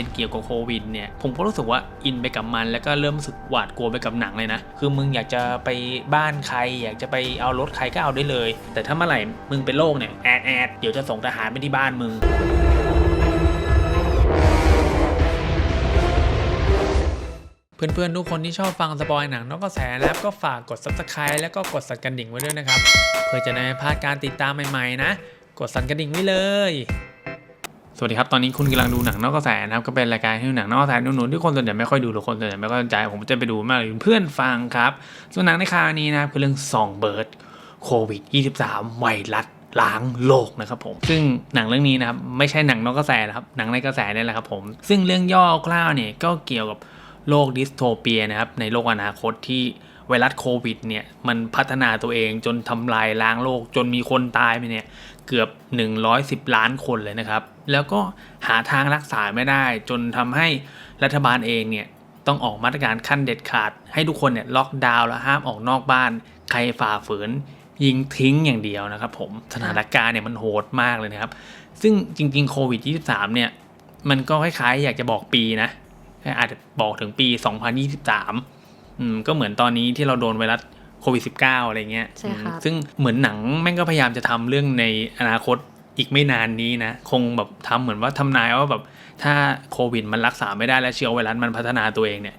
เป็นเกี่ยวกับโควิดเนี่ยผมก็รู้สึกว่าอินไปกับมัน แล้วก็เริ่มรู้สึกหวาดกลัวไปกับหนังเลยนะ คือมึงอยากจะไปบ้านใคร อยากจะไปเอารถใครก็เอาได้เลย แต่ถ้าเมื่อไหร่มึงเป็นโรคเนี่ยแอดแอดเดี๋ยวจะส่งทหารไปที่บ้านมึงเพื่อนๆ ทุกคนที่ชอบฟังสปอยหนังนอกกระแสแล้วก็ฝากกด subscribe แล้วก็กดสั่นกระดิ่งไว้ด้วยนะครับ เพื่อจะได้ไม่พลาดการติดตามใหม่ๆนะ กดสั่นกระดิ่งไว้เลย สวัสดีครับ ตอนนี้คุณกำลังดูหนังนอกกระแสนะครับ ก็เป็นรายการที่ดูหนังนอกกระแสหนุนๆที่คนส่วนใหญ่ไม่ค่อยดูหรือคนส่วนใหญ่ไม่ค่อยสนใจ ผมจะไปดูมากเลยเพื่อนฟังครับ ส่วนหนังในคราวนี้นะครับคือเรื่องซองเบิร์ดโควิด 23 ไวรัสล้างโลกนะครับผม ซึ่งหนังเรื่องนี้นะครับไม่ใช่หนังนอกกระแสนะครับ หนังในกระแสนี่แหละครับผม ซึ่งเรื่องย่อคร่าวเนี่ยก็เกี่ยวกับโลกดิสโทเปียนะครับในโลกอนาคตที่ไวรัสโควิดเนี่ยมันพัฒนาตัวเองจนทำลายล้างโลกจนมีคนตายไปเนี่ยเกือบ 110 ล้านคนเลยนะครับ แล้วก็หาทางรักษาไม่ได้ จนทำให้รัฐบาลเองเนี่ยต้องออกมาตรการขั้นเด็ดขาด ให้ทุกคนเนี่ยล็อกดาวน์และห้ามออกนอกบ้าน ใครฝ่าฝืน ยิงทิ้งอย่างเดียวนะครับผมสถานการณ์เนี่ยมันโหดมากเลยนะครับ ซึ่งจริงๆโควิด 23 เนี่ยมันก็คล้ายๆ อยากจะบอกปีนะอาจจะบอกถึงปี 2023อืมก็เหมือนตอนนี้ที่เราโดนไวรัสโควิด -19 อะไรเงี้ยใช่ครับอืมซึ่งเหมือนหนังแม่งก็พยายามจะทำเรื่องในอนาคต อีกไม่นานนี้นะ คงแบบทำเหมือนว่าทำนายว่าแบบถ้าโควิดมันรักษาไม่ได้และเชื้อไวรัสมันพัฒนาตัวเองเนี่ย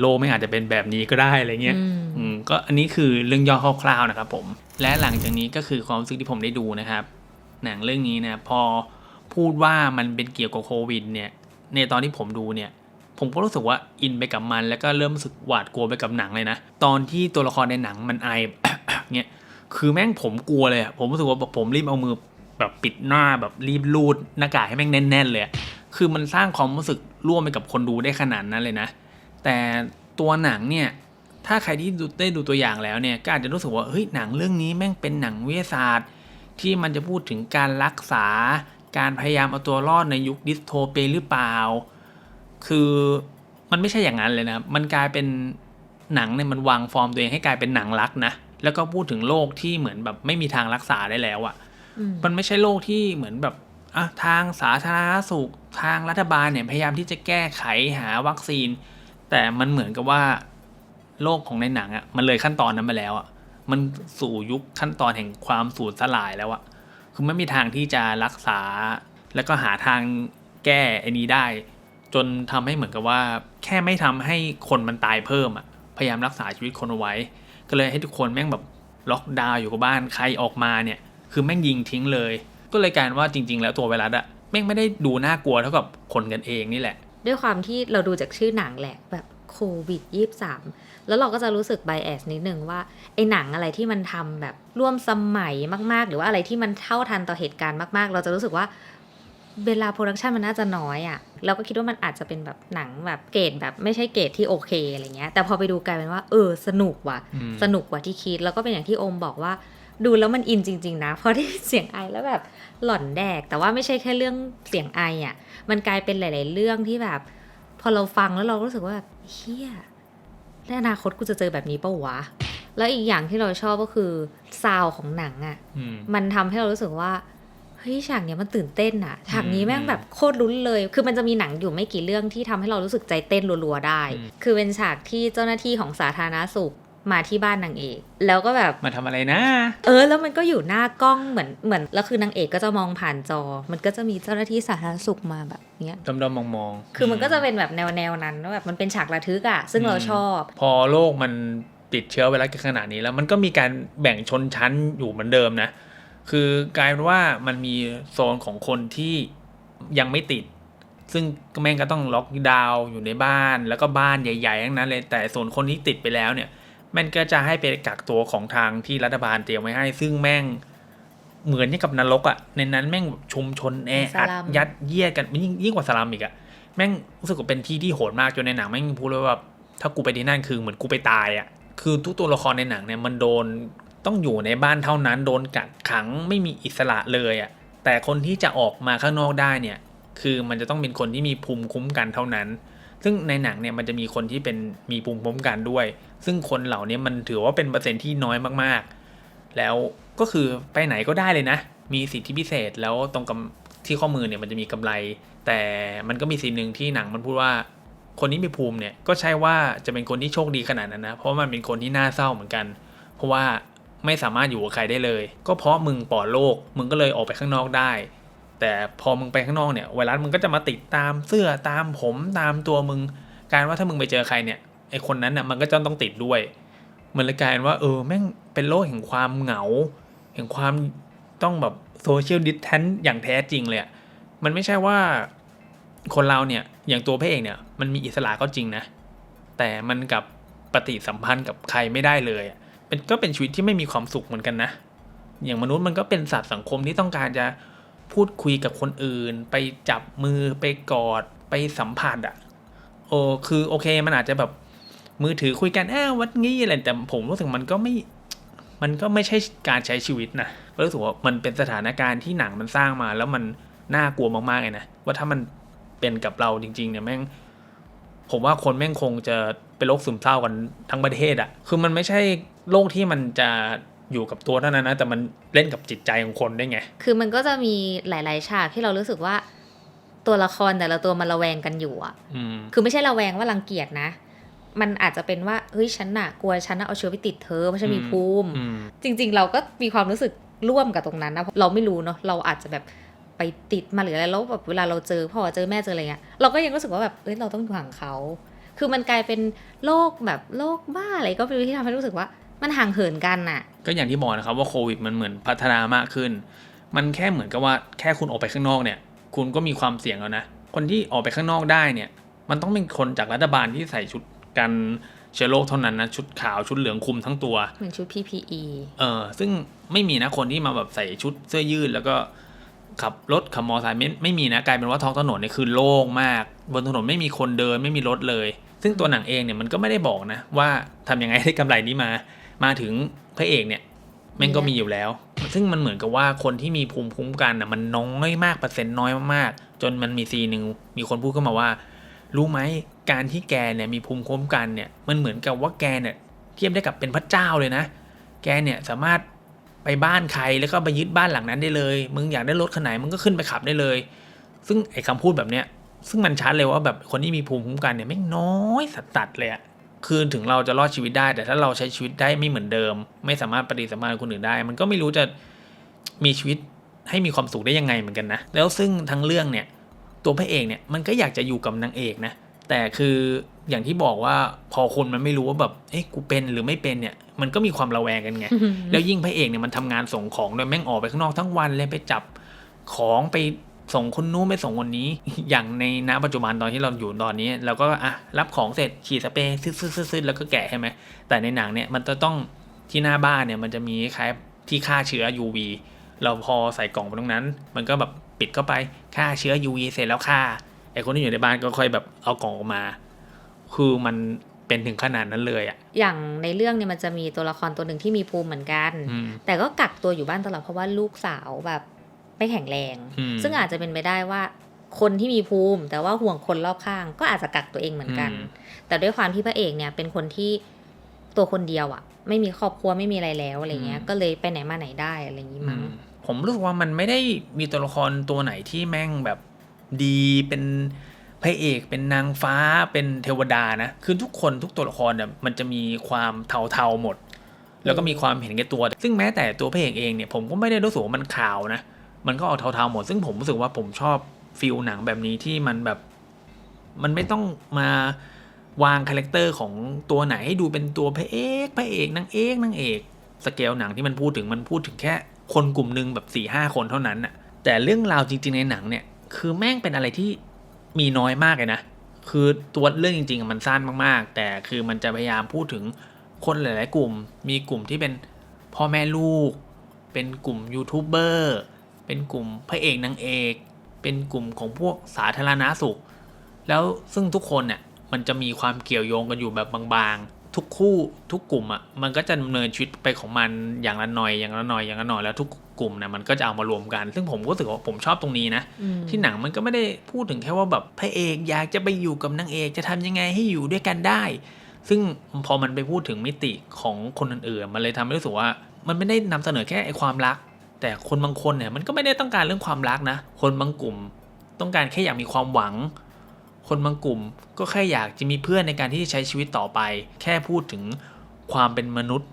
โลกไม่อาจจะเป็นแบบนี้ก็ได้อะไรเงี้ยอืมอืมก็อันนี้คือเรื่องย่อคร่าวๆนะครับผม และหลังจากนี้ก็คือความรู้สึกที่ผมได้ดูนะครับ หนังเรื่องนี้นะพอพูดว่ามันเป็นเกี่ยวกับโควิด เนี่ย ในตอนที่ผมดูเนี่ย ผมก็รู้สึกว่าอินไปกับมัน แล้วก็เริ่มรู้สึกหวาดกลัวไปกับหนังเลยนะ ตอนที่ตัวละครในหนังมันไอเนี่ยคือแม่งผมกลัวเลยอะผมรู้สึกว่าผมรีบเอามือ แบบปิดหน้าแบบรีบรูดหน้ากากให้แม่งแน่น ๆ เลย คือมันสร้างความรู้สึกร่วมไปกับคนดูได้ขนาดนั้นเลยนะ แต่ตัวหนังเนี่ย ถ้าใครที่ดูได้ดูตัวอย่างแล้วเนี่ยก็อาจจะรู้สึกว่าเฮ้ยหนังเรื่องนี้แม่งเป็นหนังวิทยาศาสตร์ ที่มันจะพูดถึงการรักษา การพยายามเอาตัวรอดในยุคดิสโทเปียหรือเปล่า คือมันไม่ใช่อย่างนั้นเลยนะ มันกลายเป็นหนังเนี่ยมันวางฟอร์มตัวเองให้กลายเป็นหนังรักนะ แล้วก็พูดถึงโลกที่เหมือนแบบไม่มีทางรักษาได้แล้วอะ่ะ มันไม่ใช่โลกที่เหมือนแบบอะทางสาธารณสุขทางรัฐบาลเนี่ยพยายามที่จะแก้ไขหาวัคซีน แต่มันเหมือนกับว่าโลกของในหนังอะ่ะมันเลยขั้นตอนนั้นมาแล้วอะ่ะมันสู่ยุคขั้นตอนแห่งความสูญสลายแล้วอะ่ะคือไม่มีทางที่จะรักษา แล้วก็หาทางแก้ไอ้นี้ได้ จนทำให้เหมือนกับว่า แค่ไม่ทำให้คนมันตายเพิ่มอะ่ะพยายามรักษาชีวิตคนเอาไว้ ก็เลยให้ทุกคนแม่งแบบล็อกดาวน์อยู่กับบ้านใครออกมาเนี่ย คือแม่งยิงทิ้งเลย ก็เลยกลายเป็นว่าจริง ๆ แล้วตัวไวรัสอะแม่งไม่ได้ดูน่ากลัวเท่ากับคนกันเองนี่แหละ ด้วยความที่เราดูจากชื่อหนังแหละแบบโควิดยี่สามแล้วเราก็จะรู้สึกไบแอสนิดนึงว่าไอ้หนังอะไรที่มันทำแบบร่วมสมัยมากๆ หรือว่าอะไรที่มันเท่าทันต่อเหตุการณ์มาก ๆ เราจะรู้สึกว่าเวลาโปรดักชันมันน่าจะน้อยอะ่ะเราก็คิดว่ามันอาจจะเป็นแบบหนังแบบเกรดแบบไม่ใช่เกรดที่โอเคอะไรเงี้ย แต่พอไปดูกลายเป็นว่า เออ สนุกว่ะอืมสนุกกว่าที่คิด แล้วก็เป็นอย่างที่โอมบอกว่า ดูแล้วมันอินจริง ๆ นะเพราะได้เสียงไอแล้วแบบหล่อนแดก แต่ว่าไม่ใช่แค่เรื่องเสียงไออะ มันกลายเป็นหลาย ๆ เรื่องที่แบบ พอเราฟังแล้วเรารู้สึกว่าเฮียในอนาคตกูจะเจอแบบนี้ปะวะ แล้วอีกอย่างที่เราชอบก็คือซาวของหนังอะอืมมันทำให้เรารู้สึกว่าเฮ้ยฉากเนี้ยมันตื่นเต้นอะฉากนี้แม่งอืมแบบโคตรลุ้นเลย คือมันจะมีหนังอยู่ไม่กี่เรื่องที่ทำให้เรารู้สึกใจเต้นรัว ๆ ได้อืมคือเป็นฉากที่เจ้าหน้าที่ของสาธารณสุข มาที่บ้านนางเอก แล้วก็แบบมาทำอะไรนะ เออ แล้วมันก็อยู่หน้ากล้องเหมือนเหมือนแล้วคือนางเอกก็จะมองผ่านจอ มันก็จะมีเจ้าหน้าที่สาธารณสุขมาแบบเนี้ยดมดมมองมองๆคือมันก็จะเป็นแบบแนวแนวๆนั้นว่าแบบมันเป็นฉากระทึกอะซึ่งเราชอบ พอโลกมันติดเชื้อไวรัสกันขนาดนี้แล้วมันก็มีการแบ่งชนชั้นอยู่เหมือนเดิมนะ คือกลายเป็นว่ามันมีโซนของคนที่ยังไม่ติด ซึ่งก็แม่งก็ต้องล็อกดาวน์อยู่ในบ้าน แล้วก็บ้านใหญ่ๆทั้งนั้นเลยแต่ส่วนคนที่ติดไปแล้วเนี่ย มันก็จะให้ไปกักตัวของทางที่รัฐบาลเตรียมไว้ให้ ซึ่งแม่งเหมือนกับนรกอะ่ะในนั้นแม่งแบบชุมชนแออัดสลัมยัดเยียดกันยิ่งยิ่งกว่าสลัมอีกอะ่ะแม่งรู้สึกว่าเป็นที่ที่โหดมากจนในหนังแม่งพูดเลยว่าแบบถ้ากูไปที่นั่นคือเหมือนกูไปตายอะ่ะคือทุกตัวละครในหนังเนี่ยมันโดนต้องอยู่ในบ้านเท่านั้นโดนกักขังไม่มีอิสระเลยอะ่ะแต่คนที่จะออกมาข้างนอกได้เนี่ย คือมันจะต้องเป็นคนที่มีภูมิคุ้มกันเท่านั้น ซึ่งในหนังเนี่ยมันจะมีคนที่เป็นมีภูมิคุ้มกันด้วย ซึ่งคนเหล่านี้มันถือว่าเป็นเปอร์เซ็นต์ที่น้อยมากๆ แล้วก็คือไปไหนก็ได้เลยนะ มีสิทธิพิเศษแล้วตรงกำที่ข้อมือเนี่ยมันจะมีกำไร แต่มันก็มีซีนหนึ่งที่หนังมันพูดว่า คนที่มีภูมิเนี่ยก็ใช่ว่าจะเป็นคนที่โชคดีขนาดนั้นนะเพราะมันเป็นคนที่น่าเศร้าเหมือนกัน เพราะว่าไม่สามารถอยู่กับใครได้เลย ก็เพราะมึงปลอดโรคมึงก็เลยออกไปข้างนอกได้ แต่พอมึงไปข้างนอกเนี่ยไวรัสมึงก็จะมาติดตามเสื้อตามผมตามตัวมึง การว่าถ้ามึงไปเจอใครเนี่ยไอคนนั้นน่ะมันก็จะต้องติดด้วยมันเลยกลายเป็นว่าเออแม่งเป็นโลกแห่งความเหงาแห่งความต้องแบบโซเชียลดิสแทนต์อย่างแท้จริงเลยอะมันไม่ใช่ว่าคนเราเนี่ยอย่างตัวพระเอกเนี่ยมันมีอิสระก็จริงนะ แต่มันกับปฏิสัมพันธ์กับใครไม่ได้เลยเป็นก็เป็นชีวิตที่ไม่มีความสุขเหมือนกันนะ อย่างมนุษย์มันก็เป็นสัตว์สังคมที่ต้องการจะ พูดคุยกับคนอื่น ไปจับมือไปกอดไปสัมผัสอะโอ้คือโอเคมันอาจจะแบบมือถือคุยกันอ้ววัดงี้อะไรแต่ผมรู้สึกมันก็ไม่ มันก็ไม่ใช่การใช้ชีวิตนะรู้สึกว่ามันเป็นสถานการณ์ที่หนังมันสร้างมา แล้วมันน่ากลัวมากๆเลยนะว่าถ้ามันเป็นกับเราจริง ๆ เนี่ยแม่งผมว่าคนแม่งคงจะเป็นโรคซึมเศร้ากันทั้งประเทศอะคือมันไม่ใช่โรคที่มันจะ อยู่กับตัวเท่านั้นนะแต่มันเล่นกับจิตใจของคนได้ไง คือมันก็จะมีหลาย ๆ ฉากที่เรารู้สึกว่าตัวละครแต่ละตัวมันระแวงกันอยู่อะอืมคือไม่ใช่ระแวงว่ารังเกียจนะ มันอาจจะเป็นว่าเฮ้ยฉันน่ะกลัวฉันน่ะเอาเชื้อไปติดเธอเพราะฉันมีอืมภูมิอืมจริง ๆ เราก็มีความรู้สึกร่วมกับตรงนั้นนะเราไม่รู้เนาะเราอาจจะแบบไปติดมาหรืออะไรแล้วแบบเวลาเราเจอพ่อเจอแม่เจออะไรเงี้ยเราก็ยังรู้สึกว่าแบบเอ้ยเราต้องอยู่ห่างเขา คือมันกลายเป็นโรคแบบโรคบ้าอะไรก็ไม่รู้ที่ทำให้รู้สึกว่า มันห่างเหินกันน่ะ ก็อย่างที่บอกนะครับว่าโควิดมันเหมือนพัฒนามากขึ้น มันแค่เหมือนกับว่าแค่คุณออกไปข้างนอกเนี่ย คุณก็มีความเสี่ยงแล้วนะ คนที่ออกไปข้างนอกได้เนี่ย มันต้องเป็นคนจากรัฐบาลที่ใส่ชุดกันเชื้อโรคเท่านั้นนะชุดขาวชุดเหลืองคลุมทั้งตัว เหมือนชุด PPE เออซึ่งไม่มีนะคนที่มาแบบใส่ชุดเสื้อยืดแล้วก็ขับรถขับมอเตอร์ไซค์ไม่ไม่มีนะกลายเป็นว่าท้องถนนเนี่ยคือโล่งมาก บนถนนไม่มีคนเดินไม่มีรถเลย ซึ่งตัวหนังเองเนี่ยมันก็ไม่ได้บอกนะ ว่าทำยังไงให้กำไรนี้มา มาถึงพระเอกเนี่ยแม่งก็มีอยู่แล้ว ซึ่งมันเหมือนกับว่าคนที่มีภูมิคุ้มกันอะมันน้อยมากเปอร์เซ็นต์น้อยมากๆ จนมันมีซีนหนึ่งมีคนพูดขึ้นมาว่า รู้ไหมการที่แกเนี่ยมีภูมิคุ้มกันเนี่ยมันเหมือนกับว่าแกเนี่ยเทียบได้กับเป็นพระเจ้าเลยนะ แกเนี่ยสามารถไปบ้านใครแล้วก็ไปยึดบ้านหลังนั้นได้เลย มึงอยากได้รถคันไหนมึงก็ขึ้นไปขับได้เลย ซึ่งไอ้คำพูดแบบเนี้ยซึ่งมันชัดเลยว่าแบบคนที่มีภูมิคุ้มกันเนี่ยไม่งน้อยสัสๆเลยอะ คือถึงเราจะรอดชีวิตได้ แต่ถ้าเราใช้ชีวิตได้ไม่เหมือนเดิม ไม่สามารถปฏิสัมพันธ์กับคนอื่นได้ มันก็ไม่รู้จะมีชีวิตให้มีความสุขได้ยังไงเหมือนกันนะ แล้วซึ่งทั้งเรื่องเนี่ยตัวพระเอกเนี่ยมันก็อยากจะอยู่กับนางเอกนะ แต่คืออย่างที่บอกว่าพอคนมันไม่รู้ว่าแบบ เอ๊ะกูเป็นหรือไม่เป็นเนี่ย มันก็มีความระแวงกันไง แล้วยิ่งพระเอกเนี่ยมันทำงานส่งของโดยแม่งออกไปข้างนอกทั้งวันเลยไปจับของไป ส่งคนนู้นไปส่งคนนี้ อย่างในณปัจจุบันตอนที่เราอยู่ตอนนี้เราก็อะรับของเสร็จฉีดสเปรย์ซึดๆๆๆแล้วก็แกะใช่ไหมแต่ในหนังเนี่ยมันจะต้องที่หน้าบ้านเนี่ยมันจะมีคล้ายที่ฆ่าเชื้อ UV เราพอใส่กล่องไปตรงนั้น มันก็แบบปิดเข้าไปฆ่าเชื้อ UV เสร็จแล้วฆ่าไอคนที่อยู่ในบ้านก็ค่อยแบบเอากล่องออกมา คือมันเป็นถึงขนาดนั้นเลยอะอย่างในเรื่องเนี่ยมันจะมีตัวละครตัวหนึ่งที่มีภูมิเหมือนกันอืมแต่ก็กักตัวอยู่บ้านตลอดเพราะว่าลูกสาวแบบ ไม่แข็งแรงอืมซึ่งอาจจะเป็นไปได้ว่าคนที่มีภูมิ แต่ว่าห่วงคนรอบข้าง ก็อาจจะกักตัวเองเหมือนกันอืมแต่ด้วยความที่พระเอกเนี่ยเป็นคนที่ตัวคนเดียวอะไม่มีครอบครัวไม่มีอะไรแล้วอะไรเงี้ย ก็เลยไปไหนมาไหนได้อะไรอย่างงี้มั้งอืมผมรู้สึกว่ามันไม่ได้มีตัวละครตัวไหนที่แม่งแบบดีเป็นพระเอกเป็นนางฟ้าเป็นเทวดานะ คือทุกคนทุกตัวละครเนี่ยมันจะมีความเทาๆหมด แล้วก็มีความเห็นแก่ตัว ซึ่งแม้แต่ตัวพระเอกเองเนี่ยผมก็ไม่ได้รู้สึกว่ามันขาวนะ มันก็ออกเทาๆหมด ซึ่งผมรู้สึกว่าผมชอบฟิลหนังแบบนี้ที่มันแบบมันไม่ต้องมาวางคาแรคเตอร์ของตัวไหนให้ดูเป็นตัวพระเอกพระเอกนางเอกนางเอกสเกลหนังที่มันพูดถึงมันพูดถึงแค่คนกลุ่มหนึ่งแบบ4ี่ห้าคนเท่านั้นน่ะแต่เรื่องราวจริง ๆในหนังเนี่ยคือแม่งเป็นอะไรที่มีน้อยมากเลยนะ คือตัวเรื่องจริงๆมันสั้นมากๆ แต่คือมันจะพยายามพูดถึงคนหลาย ๆ กลุ่ม มีกลุ่มที่เป็นพ่อแม่ลูก เป็นกลุ่มยูทูบเบอร์ เป็นกลุ่มพระเอกนางเอก เป็นกลุ่มของพวกสาธารณาสุข แล้วซึ่งทุกคนเนี่ยมันจะมีความเกี่ยวโยงกันอยู่แบบบางๆ ทุกคู่ทุกกลุ่มอะมันก็จะดำเนินชีวิตไปของมันอย่างละหน่อยอย่างละหน่อยอย่างละหน่อยแล้วทุกกลุ่มเนี่ยมันก็จะเอามารวมกัน ซึ่งผมก็รู้สึกว่าผมชอบตรงนี้นะอืมที่หนังมันก็ไม่ได้พูดถึงแค่ว่าแบบพระเอกอยากจะไปอยู่กับนางเอกจะทำยังไงให้อยู่ด้วยกันได้ ซึ่งพอมันไปพูดถึงมิติของคนอื่นๆมันเลยทำให้รู้สึกว่า มันไม่ได้นำเสนอแค่ไอ้ความรัก แต่คนบางคนเนี่ยมันก็ไม่ได้ต้องการเรื่องความรักนะ คนบางกลุ่มต้องการแค่อยากมีความหวัง คนบางกลุ่มก็แค่อยากจะมีเพื่อนในการที่จะใช้ชีวิตต่อไป แค่พูดถึงความเป็นมนุษย์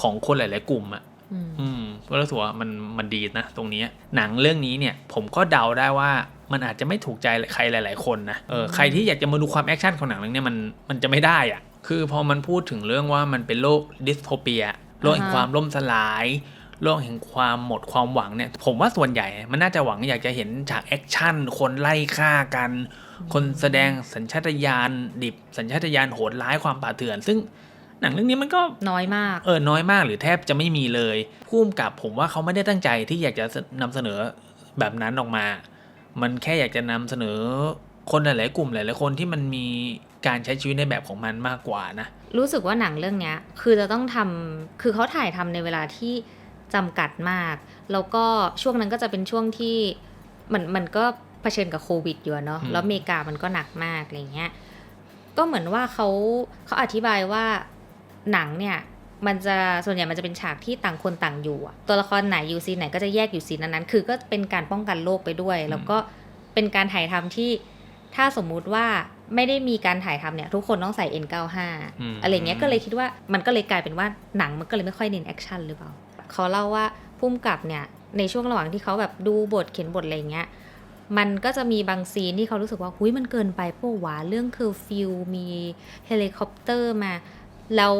ของคนหลาย ๆ กลุ่มอะอืมอืมก็รู้สึกว่ามันมันดีนะตรงนี้หนังเรื่องนี้เนี่ย ผมก็เดาได้ว่ามันอาจจะไม่ถูกใจใครหลาย ๆ คนนะเออใครที่อยากจะมาดูความแอคชั่นของหนังเรื่องเนี้ยมันมันจะไม่ได้อะ่ะคือพอมันพูดถึงเรื่องว่ามันเป็นโลกดิสโทเปียโลกแห่งความล่มสลาย โลกแห่งความหมดความหวังเนี่ย ผมว่าส่วนใหญ่ มันน่าจะหวังอยากจะเห็นฉากแอคชั่น คนไล่ฆ่ากัน คนแสดงสัญชาตญาณดิบ สัญชาตญาณโหดร้ายความป่าเถื่อน ซึ่งหนังเรื่องนี้มันก็น้อยมาก เออ น้อยมากหรือแทบจะไม่มีเลยพุ่มกับผมว่าเขาไม่ได้ตั้งใจที่อยากจะนำเสนอแบบนั้นออกมา มันแค่อยากจะนำเสนอคนหลาย ๆ กลุ่มหลาย ๆ คนที่มันมีการใช้ชีวิตในแบบของมันมากกว่านะ รู้สึกว่าหนังเรื่องเนี้ยคือจะต้องทำคือเขาถ่ายทำในเวลาที่ จำกัดมาก แล้วก็ช่วงนั้นก็จะเป็นช่วงที่มันมันก็เผชิญกับโควิดอยู่อะเนาะอืมแล้วอเมริกามันก็หนักมากอะไรเงี้ยก็เหมือนว่าเขาเขาอธิบายว่าหนังเนี่ยมันจะส่วนใหญ่มันจะเป็นฉากที่ต่างคนต่างอยู่อะตัวละครไหนอยู่ซีนไหนก็จะแยกอยู่ซีนนั้นๆคือก็เป็นการป้องกันโรคไปด้วย แล้วก็เป็นการถ่ายทำที่ถ้าสมมุติว่าไม่ได้มีการถ่ายทำเนี่ย ทุกคนต้องใส่ N95 อืมอะไรเงี้ยก็เลยคิดว่ามันก็เลยกลายเป็นว่าหนังมันก็เลยไม่ค่อยเน้นแอคชั่นหรือเปล่า เขาเล่าว่าพุ่มกับเนี่ยในช่วงระหว่างที่เขาแบบดูบทเขียนบทอะไรเงี้ยมันก็จะมีบางซีนที่เขารู้สึกว่าหุ้ยมันเกินไปพวกหวะเรื่องเคอฟิวมีเฮลิคอปเตอร์มา แล้ว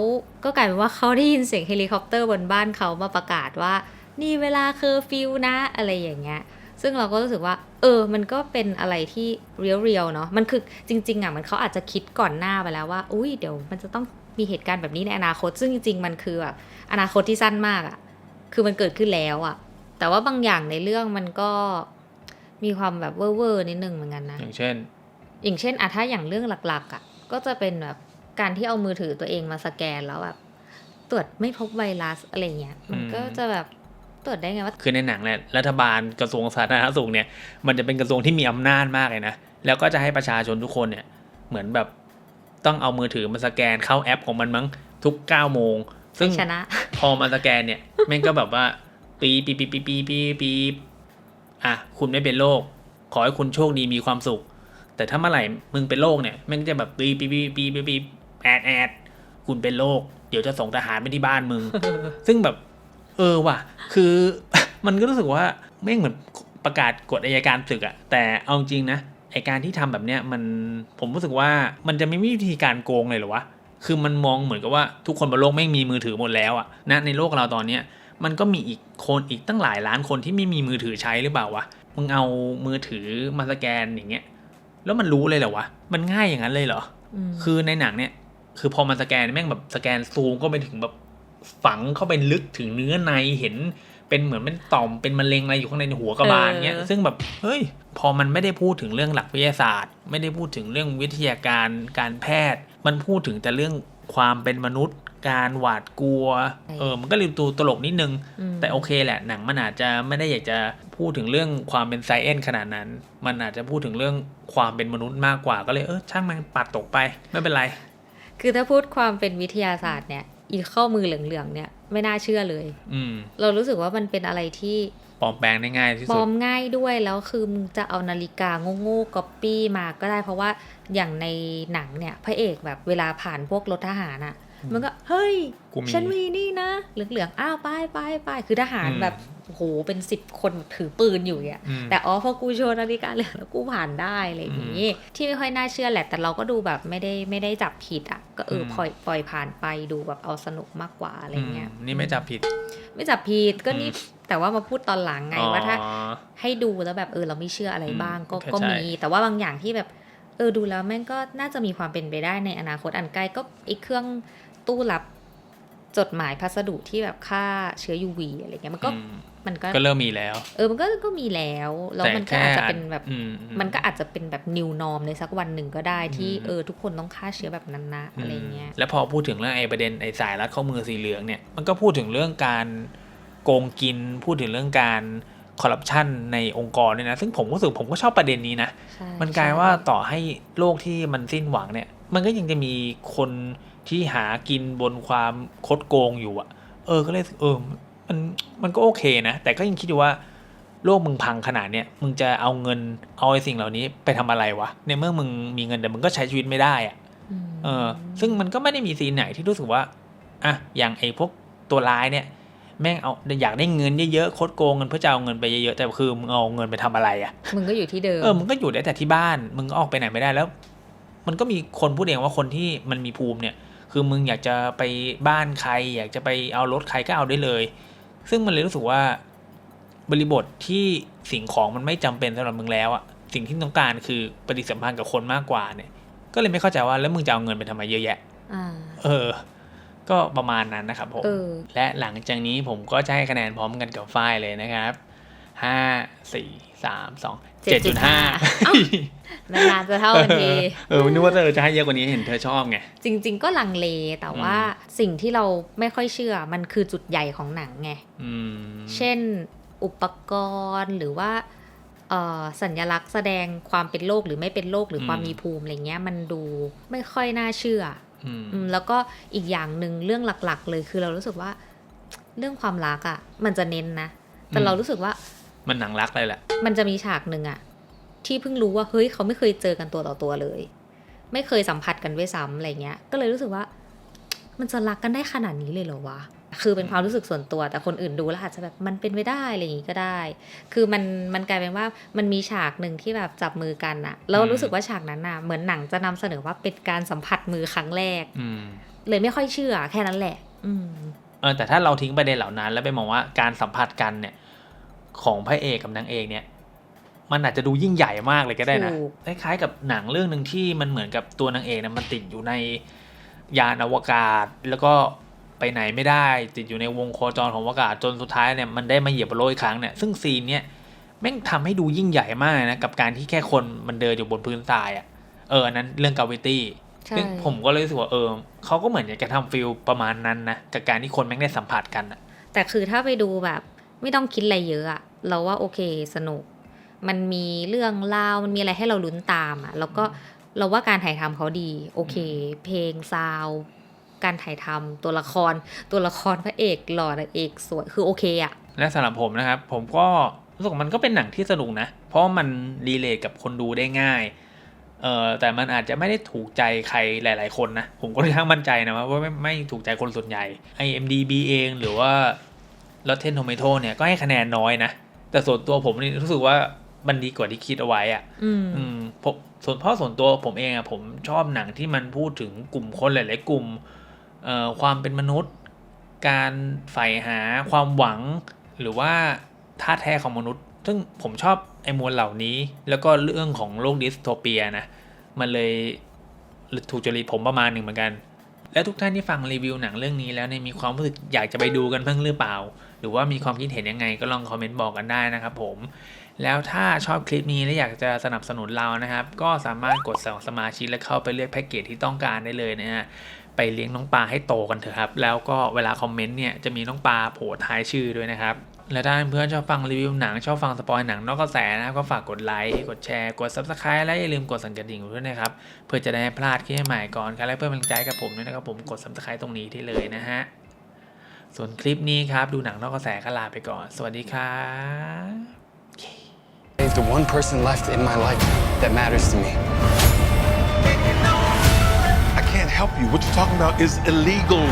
ก็กลายเป็นว่าเขาได้ยินเสียงเฮลิคอปเตอร์บนบ้านเขามาประกาศว่า นี่เวลาเคอฟิวนะอะไรอย่างเงี้ยซึ่งเราก็รู้สึกว่า เออ มันก็เป็นอะไรที่เรียลๆเนาะ มันคือจริง ๆอะมันเขาอาจจะคิดก่อนหน้าไปแล้วว่า อุ้ยเดี๋ยวมันจะต้องมีเหตุการณ์แบบนี้ในอนาคต ซึ่งจริง ๆ มันคือแบบอนาคตที่สั้นมากอะ คือมันเกิดขึ้นแล้วอะแต่ว่าบางอย่างในเรื่องมันก็มีความแบบเว่อร์ๆนิดนึงเหมือนกันนะ อย่างเช่น อย่างเช่นอะถ้าอย่างเรื่องหลักๆอะ่ะ ก็จะเป็นแบบการที่เอามือถือตัวเองมาสแกนแล้วแบบตรวจไม่พบไวรัสอะไรเงี้ย มันก็อืมจะแบบตรวจได้ไงว่า คือในหนังเนี่ยรัฐบาลกระทรวงสาธารณสุขเนี่ย มันจะเป็นกระทรวงที่มีอำนาจมากเลยนะ แล้วก็จะให้ประชาชนทุกคนเนี่ย เหมือนแบบต้องเอามือถือมาสแกนเข้าแอปของมันมั้งทุก9โมง ซึ่งชนะ พอมาสแกนเนี่ยแม่งก็แบบว่า ปีปีปีปีปีปีปีอะคุณไม่เป็นโรคขอให้คุณโชคดีมีความสุข แต่ถ้าเมื่อไหร่มึงเป็นโรคเนี่ยแม่งจะแบบปีปีปีปีปีปีแอดแอดคุณเป็นโรคเดี๋ยวจะส่งทหารไปที่บ้านมึง ซึ่งแบบ เออว่ะ คือมันก็รู้สึกว่าแม่งเหมือนประกาศกฎอายการศึกอะแต่เอาจริงนะไอการที่ทำแบบเนี้ยมันผมรู้สึกว่ามันจะไม่มีวิธีการโกงเลยเหรอวะ คือมันมองเหมือนกับว่าทุกคนบนโลกไม่งมีมือถือหมดแล้วอะนะในโลกเราตอนเนี้ยมันก็มีอีกคนอีกตั้งหลายล้านคนที่ไม่มีมือถือใช้หรือเปล่าวะมึงเอามือถือมาสแกนอย่างเงี้ยแล้วมันรู้เลยเหรอวะมันง่ายอย่างนั้นเลยเหรอมคือในหนังเนี่ย คือพอมันสแกนแม่งแบบสแกนซูมก็ไปถึงแบบฝังเข้าไปลึกถึงเนื้อในเห็นเป็นเหมือนเป็นต่อมเป็นมะเร็งอะไรอยู่ข้างในหัวกระบาลเงี้ย ซึ่งแบบเฮ้ย พอมันไม่ได้พูดถึงเรื่องหลักวิทยาศาสตร์ ไม่ได้พูดถึงเรื่องวิทยาการการแพทย์ มันพูดถึงแต่เรื่องความเป็นมนุษย์ การหวาดกลัว เออมันก็เลยดูตลกนิดนึงมแต่โอเคแหละหนังมันอาจจะไม่ได้อยากจะพูดถึงเรื่องความเป็นไซเอนขนาดนั้น มันอาจจะพูดถึงเรื่องความเป็นมนุษย์มากกว่าก็เลยเออช่างมันปัดตกไปไม่เป็นไร คือถ้าพูดความเป็นวิทยาศาสตร์เนี่ยอีข้อมือเหลืองๆเนี่ยไม่น่าเชื่อเลย อืมเรารู้สึกว่ามันเป็นอะไรที่ ปลอมแปลงได้ง่ายที่สุดปลอมง่ายด้วยแล้วคือมึงจะเอานาฬิกาโง่ๆก๊อปปี้มาก็ได้เพราะว่าอย่างในหนังเนี่ยพระเอกแบบเวลาผ่านพวกรถทหารอะ่ะ มันก็เฮ้ยกูมีฉันมีนี่นะ เหลืองๆอ้าวไปไปไปคือทหารอืมแบบโอ้โหเป็นสิบคนถือปืนอยู่อะอืมแต่อ๋อพอกูโชว์นาฬิกาเหลืองแล้วกูผ่านได้อะไรอย่างนี้ ที่ไม่ค่อยน่าเชื่อแหละ แต่เราก็ดูแบบไม่ได้ไม่ได้จับผิดอะก็เอออมปล่อยปล่อยผ่านไปดูแบบเอาสนุกมากกว่าอะไรเงี้ยอืมนี่ไม่จับผิด ไม่จับผิดก็นี่อืมแต่ว่ามาพูดตอนหลังไงว่าถ้าอ๋อให้ดูแล้วแบบเออเราไม่เชื่ออะไรอืมบ้างก็เข้าก็ใจมีแต่ว่าบางอย่างที่แบบเออดูแล้วแม่งก็น่าจะมีความเป็นไปได้ในอนาคตอันใกล้ก็ไอ้เครื่อง ตู้รับจดหมายพัสดุที่แบบฆ่าเชื้อ UV อะไรเงี้ยมันก็อืมมันก็ก็เริ่มมีแล้ว เออมันก็ก็มีแล้วแล้วมันก็อาจจะเป็นแบบอืมมันก็อาจจะเป็นแบบ new norm ในสักวันหนึ่งก็ได้ที่อืมเออทุกคนต้องฆ่าเชื้อแบบนั้นนะอะไรเงี้ยแล้วพอพูดถึงเรื่องไอ้ประเด็นไอ้สายรัดข้อมือสีเหลืองเนี่ยมันก็พูดถึงเรื่องการโกงกินพูดถึงเรื่องการคอร์รัปชันในองค์กรเนี่ยนะซึ่งผมก็รู้สึกผมก็ชอบประเด็นนี้นะใช่มันกลายว่าใช่ต่อให้โลกที่มันสิ้นหวังเนี่ย มันก็ยังจะมีคนที่หากินบนความคดโกงอยู่อะเออก็เลยเออมันมันก็โอเคนะ แต่ก็ยังคิดอยู่ว่าโลกมึงพังขนาดเนี้ยมึงจะเอาเงินเอาไอ้สิ่งเหล่านี้ไปทำอะไรวะ ในเมื่อมึงมีเงินแต่มึงก็ใช้ชีวิตไม่ได้อะมเออ ซึ่งมันก็ไม่ได้มีซีนไหนที่รู้สึกว่าอะอย่างไอ้พวกตัวร้ายเนี่ย แม่งเอาอยากได้เงินเยอะๆโคตรโกงเงินเพื่อจะเอาเงินไปเยอะๆแต่คือมึงเอาเงินไปทำอะไรอะมึงก็อยู่ที่เดิมเออมึงก็อยู่ได้แต่ที่บ้าน มึงก็ออกไปไหนไม่ได้แล้ว มันก็มีคนพูดเองว่าคนที่มันมีภูมิเนี่ย คือมึงอยากจะไปบ้านใคร อยากจะไปเอารถใครก็เอาได้เลย ซึ่งมันเลยรู้สึกว่าบริบทที่สิ่งของมันไม่จำเป็นสำหรับมึงแล้วอะสิ่งที่ต้องการคือปฏิสัมพันธ์กับคนมากกว่าเนี่ย ก็เลยไม่เข้าใจว่าแล้วมึงจะเอาเงินไปทำไมเยอะแยะอ่าเออ ก็ประมาณนั้นนะครับผมเออและหลังจากนี้ผมก็จะให้คะแนนพร้อมกันกับฝ้ายเลยนะครับ ห้าสี่สามสองเจ็ดจุดห้าเอ้านานๆจะเท่ากันทีเออนึกว่าเธอจะให้เยอะกว่านี้เห็นเธอชอบไง จริง ๆ ก็ลังเลแต่ว่าสิ่งที่เราไม่ค่อยเชื่อมันคือจุดใหญ่ของหนังไงอืมเช่นอุปกรณ์หรือว่าเอ่อสัญลักษณ์แสดงความเป็นโรคหรือไม่เป็นโรคหรือความมีภูมิอะไรเงี้ยมันดูไม่ค่อยน่าเชื่ออืมอืมแล้วก็อีกอย่างหนึ่งเรื่องหลัก ๆ เลยคือเรารู้สึกว่า เรื่องความรักอะ่ะ มันจะเน้นนะ แต่เรารู้สึกว่า มันหนังรักเลยแหละ มันจะมีฉากหนึ่งอะที่เพิ่งรู้ว่าเฮ้ยเขาไม่เคยเจอกันตัวต่อตัวเลย ไม่เคยสัมผัสกันด้วยซ้ำอะไรเงี้ย ก็เลยรู้สึกว่า มันจะรักกันได้ขนาดนี้เลยเหรอวะคือเป็นความรู้สึกส่วนตัว แต่คนอื่นดูแล้วอาจจะแบบมันเป็นไปได้อะไรอย่างงี้ก็ได้ คือมันมันกลายเป็นว่ามันมีฉากหนึ่งที่แบบจับมือกันอะแล้วรู้สึกว่าฉากนั้นอะเหมือนหนังจะนำเสนอว่าเป็นการสัมผัสมือครั้งแรกอืมเลยไม่ค่อยเชื่อแค่นั้นแหละ อืมเออแต่ถ้าเราทิ้งประเด็นเหล่านั้น แล้วไปมองว่าการสัมผัสกันเนี่ย ของพระเอกกับนางเอกเนี่ย มันอาจจะดูยิ่งใหญ่มากเลยก็ได้นะถูก คล้ายๆกับหนังเรื่องหนึ่งที่มันเหมือนกับตัวนางเอกนะมันติดอยู่ในยานอวกาศ แล้วก็ไปไหนไม่ได้ ติดอยู่ในวงโคจรของอวกาศจนสุดท้ายเนี่ยมันได้มาเหยียบบนโลกอีกครั้งเนี่ยซึ่งซีนเนี่ยแม่งทำให้ดูยิ่งใหญ่มากนะกับการที่แค่คนมันเดินอยู่บนพื้นทรายอะ่ะเอออันนั้นเรื่องกาวิตี้ ใช่ซึ่งผมก็เลยรู้สึกว่าเออเขาก็เหมือนอยากจะทำฟิลประมาณนั้นนะกับการที่คนแม่งได้สัมผัสกันอะแต่คือถ้าไปดูแบบ ไม่ต้องคิดอะไรเยอะอะเราว่าโอเคสนุก มันมีเรื่องราวมันมีอะไรให้เราลุ้นตามอะแล้วก็เราว่าการถ่ายทำเขาดี โอเค เพลงซาวด์การถ่ายทำตัวละคร ตัวละครพระเอกหล่อนางเอกสวยคือโอเคอะและสำหรับผมนะครับ ผมก็รู้สึกว่ามันก็เป็นหนังที่สนุกนะ เพราะว่ามันรีเลทกับคนดูได้ง่ายเออแต่มันอาจจะไม่ได้ถูกใจใครหลาย ๆ คนนะ ผมก็ค่อนข้างมั่นใจนะว่าว่าไม่ไม่ถูกใจคนส่วนใหญ่ IMDB เองหรือว่า Rotten Tomato เนี่ยก็ให้คะแนนน้อยนะ แต่ส่วนตัวผมนี่รู้สึกว่ามันดีกว่าที่คิดเอาไว้อะอืมอืมผมส่วนเพราะส่วนตัวผมเองอะผมชอบหนังที่มันพูดถึงกลุ่มคนหลายๆกลุ่มเอ่อความเป็นมนุษย์ การใฝ่หาความหวัง หรือว่าท่าแท้ของมนุษย์ ซึ่งผมชอบไอ้มวลเหล่านี้ แล้วก็เรื่องของโลกดิสโทเปียนะ มันเลยถูกจริตผมประมาณหนึ่งเหมือนกัน และทุกท่านที่ฟังรีวิวหนังเรื่องนี้แล้วเนี่ยมีความรู้สึกอยากจะไปดูกันบ้างหรือเปล่า หรือว่ามีความคิดเห็นยังไงก็ลองคอมเมนต์บอกกันได้นะครับผม แล้วถ้าชอบคลิปนี้และอยากจะสนับสนุนเรานะครับ ก็สามารถกดสั่งสมาชิกและเข้าไปเลือกแพ็กเกจที่ต้องการได้เลยนะฮะไปเลี้ยงน้องปลาให้โตกันเถอะครับ แล้วก็เวลาคอมเมนต์เนี่ยจะมีน้องปลาโผล่ท้ายชื่อด้วยนะครับและถ้าเพื่อนๆชอบฟังรีวิวหนังชอบฟังสปอยหนังนอกกระแสนะครับก็ฝากกดไลค์กดแชร์กด subscribe และอย่าลืมกดสั่นกระดิ่งด้วยนะครับเพื่อจะได้ไม่พลาดคลิปใหม่ก่อนครับและเพื่อเป็นกำลังใจกับผมด้วยนะครับผมกด subscribe ตรงนี้ได้เลยนะฮะ ส่วนคลิปนี้ครับ ดูหนังนอกกระแสก็ลาไปก่อน สวัสดีครับ the one person left in my life that matters to me. I can't help you. What you're talking about is illegal.